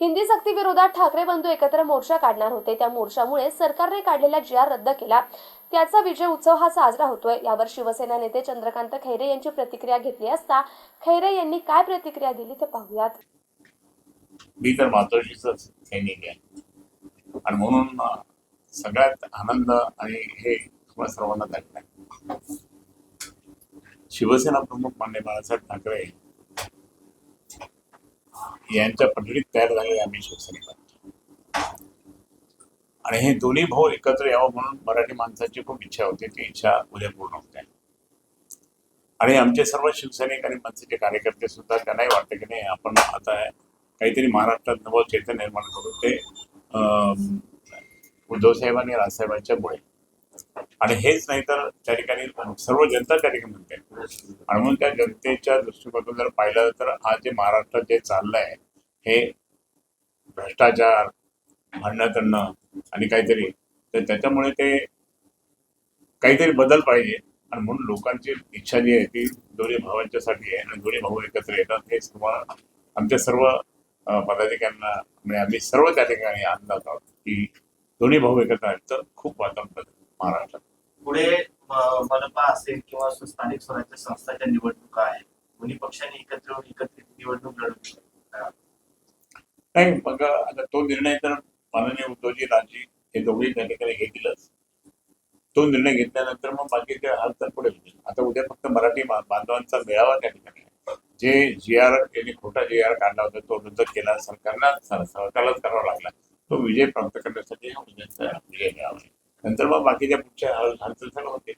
हिंदी सक्ती विरोधात ठाकरे बंधू एकत्र मोर्चा काढणार होते. त्या मोर्चामुळे सरकारने काढलेला जी आर रद्द केला. त्याचा विजय उत्सव हा साजरा होतोय. यावर शिवसेना नेते चंद्रकांत खैरे यांची प्रतिक्रिया घेतली असता खैरे यांनी काय प्रतिक्रिया दिली ते पाहूयात. मी तर मातोश्रीच सैनिक आहे. आणि म्हणून सगळ्यात आनंद आणि हे तुम्हाला सर्वांना झालेलं शिवसेना प्रमुख मान्य बाळासाहेब ठाकरे यांच्या पठडीत तयार झालेले आम्ही शिवसैनिक आणि हे दोन्ही भाऊ एकत्र यावं म्हणून मराठी माणसाची खूप इच्छा होती. ती इच्छा उद्या पूर्ण होते आणि आमचे सर्व शिवसैनिक आणि मनसेचे कार्यकर्ते सुद्धा त्यांनाही वाटतं की नाही आपण आता काहीतरी महाराष्ट्रात नवं चैतन्य निर्माण करू ते अं, उद्धव साहेब आणि राजसाहेबांच्या मुळे आणि हेच नाही तर त्या ठिकाणी सर्व जनता त्या ठिकाणी म्हणते. आणि म्हणून त्या जनतेच्या दृष्टिकोनातून जर पाहिलं तर आज जे महाराष्ट्रात जे चाललंय हे भ्रष्टाचार भांडणं करणं आणि काहीतरी तर त्याच्यामुळे ते काहीतरी बदल पाहिजे. आणि म्हणून लोकांची इच्छा जी आहे ती दोन्ही भावांच्यासाठी आहे आणि दोन्ही भाऊ एकत्र येतात हेच तुम्हाला आमच्या सर्व पदाधिकाऱ्यांना म्हणजे आम्ही सर्व त्या ठिकाणी अंदाज आहोत की दोन्ही भाऊ एकत्र आहेत तर खूप वातावरण महाराष्ट्रात. पुढे मनपा असेल किंवा स्थानिक स्वराज्य संस्थांच्या निवडणुका आहेत दोन्ही पक्षांनी एकत्र येऊन एकत्रित निवडणूक लढवली. नाही मग आता तो निर्णय तर माननीय उद्धवजी राजी हे दोघेही त्या ठिकाणी घेतीलच. तो निर्णय घेतल्यानंतर मग बाकीचे हाल तर पुढे होतील. आता उद्या फक्त मराठी बांधवांचा मेळावा त्या ठिकाणी जे जी आर यांनी खोटा जी आर काढला होता तो रद्द केला सरकारला सरकारलाच करावा लागला. तो विजय प्राप्त करण्यासाठी हा उद्याचा विजय मिळावा नंतर मग बाकीच्या पुढच्या हाल हालचाल होते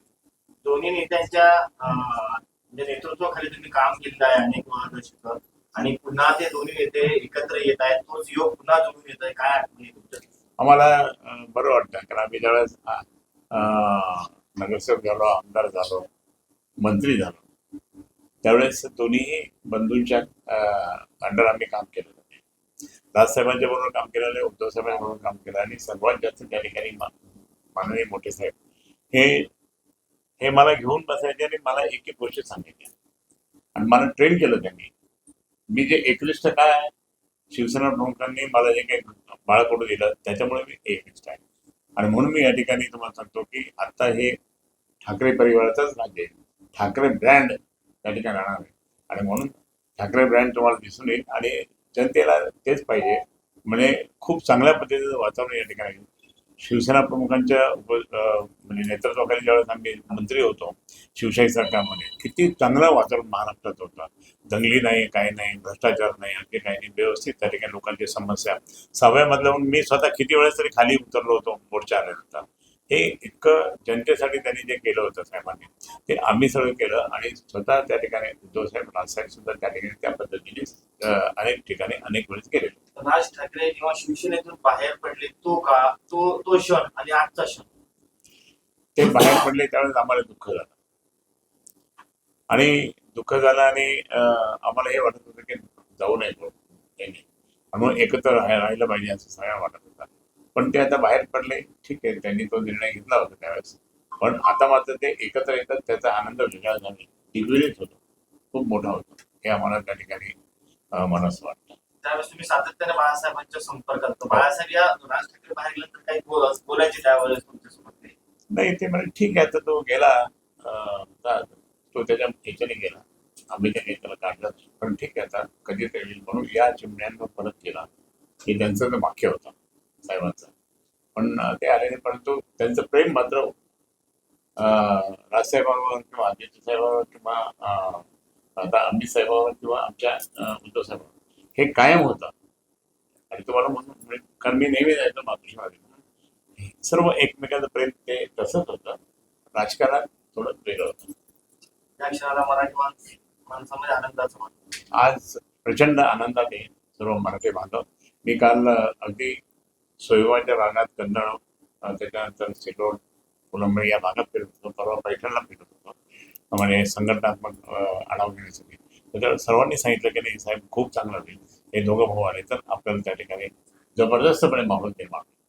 दोन्ही नेत्यांच्या म्हणजे नेतृत्वाखाली तुम्ही काम केलेलं आहे अनेक दशक आणि पुन्हा ते दोन्ही नेते एकत्र येत आहेत. तोच योग पुन्हा जुळून येत आहे काय आठवणी आहे तुमच्या? आम्हाला बरं वाटतं कारण आम्ही ज्यावेळेस नगरसेवक झालो आमदार झालो मंत्री झालो त्यावेळेस दोन्ही बंधूंच्या अंडर आम्ही काम केलं राजसाहेबांच्या बरोबर काम केलेलं आहे उद्धव साहेबांबरोबर काम केलं आणि सर्वात जास्त त्या ठिकाणी माननीय मोठे साहेब हे हे मला घेऊन बसायचे आणि मला एक एक गोष्ट सांगायची आणि मला ट्रेन केलं त्यांनी. मी जे एकनिष्ठ काय शिवसेना प्रमुखांनी मला जे काही बाळकडू दिलं त्याच्यामुळे मी एकनिष्ठ आहे. आणि म्हणून मी या ठिकाणी तुम्हाला सांगतो की आता हे ठाकरे परिवाराचाच राज्य आहे. ठाकरे ब्रँड त्या ठिकाणी राहणार आहे. आणि म्हणून ठाकरे ब्रँड तुम्हाला दिसून येईल आणि जनतेला तेच पाहिजे. म्हणजे खूप चांगल्या पद्धतीचं वातावरण या ठिकाणी शिवसेना प्रमुखांच्या म्हणजे नेतृत्वाखाली ज्यावेळेस आम्ही मंत्री होतो शिवशाही सरकारमध्ये किती चांगलं वातावरण महाराष्ट्रात होतं. दंगली नाही काही नाही भ्रष्टाचार नाही आणखी काही नाही व्यवस्थित त्या ठिकाणी लोकांची समस्या. सहाव्या मधल्याहून मी स्वतः किती वेळेस तरी खाली उतरलो होतो मोर्चा आल्यानंतर. हे इतकं जनतेसाठी त्यांनी जे केलं होतं साहेबांनी ते आम्ही सगळं केलं आणि स्वतः त्या ठिकाणी उद्धव साहेब राजसाहेब सुद्धा त्या ठिकाणी त्या पद्धतीने अनेक ठिकाणी अनेक वेळेस गेले राज ठाकरे जेव्हा शिवसेनेतून बाहेर पडले तो का? तो तो क्षण आणि आजचा क्षण? ते बाहेर पडले त्यावेळेस आम्हाला दुःख झालं. आणि दुःख झालं आणि आम्हाला हे वाटत होतं की जाऊ नये म्हणून एकत्र राहाय- राहिलं पाहिजे असं सगळ्या वाटत पण ते आता बाहेर पडले ठीक आहे त्यांनी तो निर्णय घेतला होता त्यावेळेस. पण आता मात्र ते एकत्र येतात त्याचा आनंद वेगळा झाला. दिग्विजयच होतो. खूप मोठा होतो. हे आम्हाला त्या ठिकाणी मनास वाटतं. त्यावेळेस तुम्ही सातत्याने बाळासाहेबांच्या संपर्कात. बाळासाहेब या राज ठाकरे बाहेर गेल्यानंतर काही बोल- बोलायचे त्यावेळेस तुमच्यासोबत काही? नाही ते म्हणजे ठीक आहे तर तो गेला तो त्याच्या ह्याच्याने गेला. आम्ही त्याने त्याला काढलं. पण ठीक आहे आता कधी ते येईल. म्हणून या चिमण्यांना परत केला. की त्यांचं वाक्य होता. साहेबांचा. पण ते आले नाही परंतु त्यांचं प्रेम मात्र राजसाहेबांवर किंवा आदित्य साहेबांवर किंवा आता अमित साहेबांवर किंवा आमच्या उद्धव साहेबांवर. हे कायम होतं. आणि तुम्हाला म्हणून म्हणजे- कारण मी नेहमी जायचो मातृश्रीमध्ये सर्व एकमेकांचं प्रेम ते तसंच होतं. राजकारण थोडं वेगळं होतं. त्या क्षणाला मराठी माणस माणसामध्ये आनंदाचं वाटतं. आज प्रचंड आनंदात आहे सर्व मराठी बांधव मी काल अगदी सोयवाच्या भागात कन्नड त्याच्यानंतर सिल्लोड फुलंबरी या भागात फिरत होतो. परवा पैठणला फिरत होतो. म्हणजे संघटनात्मक आढावा घेण्यासाठी. त्याच्यावर सर्वांनी सांगितलं की नाही साहेब खूप चांगलं होईल हे दोघं भाऊ आले तर आपल्याला त्या ठिकाणी जबरदस्तपणे माहोल निर्माण होईल.